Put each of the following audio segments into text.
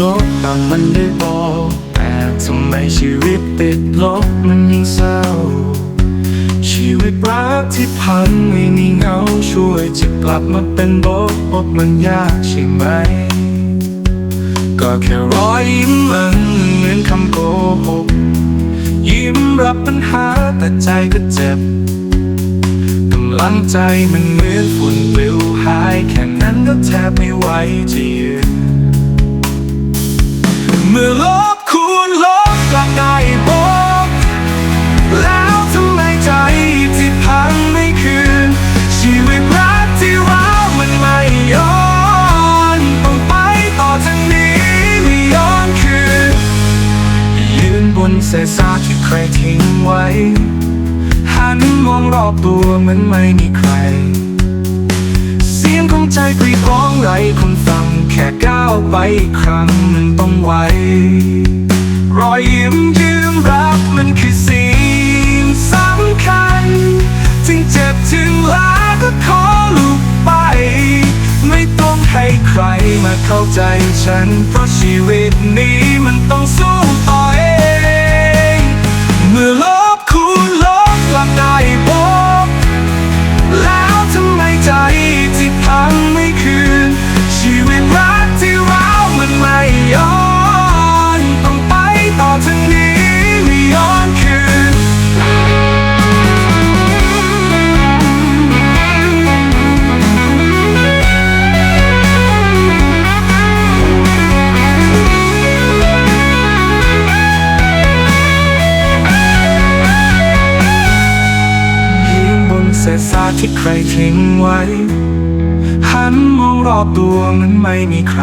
ฟังมันได้บอกแต่ทำไมชีวิตติดลบมันยิ่งเศร้า ชีวิตรักที่พังไม่มีเงาช่วยจะกลับมาเป็นบทบทมันยากใช่ไหม ก็แค่รอยยิ้มมันเหมือนคำโกหกยิ้มรับปัญหาแต่ใจก็เจ็บกำลังใจมันเหมือนฝุ่นปลิวหายแค่นั้นก็แทบไม่ไหวจะยืน เมื่อลบคูณลบกลับได้บอกแล้วทำไมใจที่พังไม่คืน ชีวิตรักที่ร้าวมันไม่ย้อนต้องไปต่อทางนี้ไม่ย้อนคืน ยืนบนเศษซากที่ใครทิ้งไว้ หันมองรอบตัวเหมือนไม่มีใคร เสียงของใจกรีดร้องไรคนฟัง แค่ก้าวไปอีกครั้งมันต้องไวรอยยิ้มยืมรับมันคือสิ่งสำคัญ ถึงเจ็บถึงลาก็ขอลุกไป ไม่ต้องให้ใครมาเข้าใจฉัน เพราะชีวิตนี้มันต้องสู้ต่อ ที่ใครทิ้งไว้ หันมองรอบตัวมันไม่มีใคร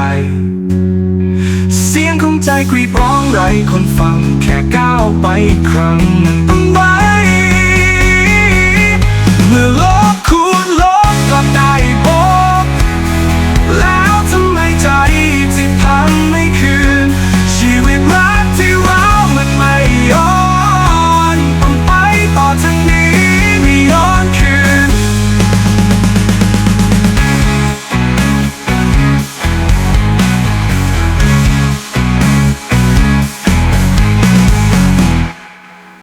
เสียงของใจกรีดร้องไรคนฟังแค่ก้าวไปอีกครั้งมันต้องไว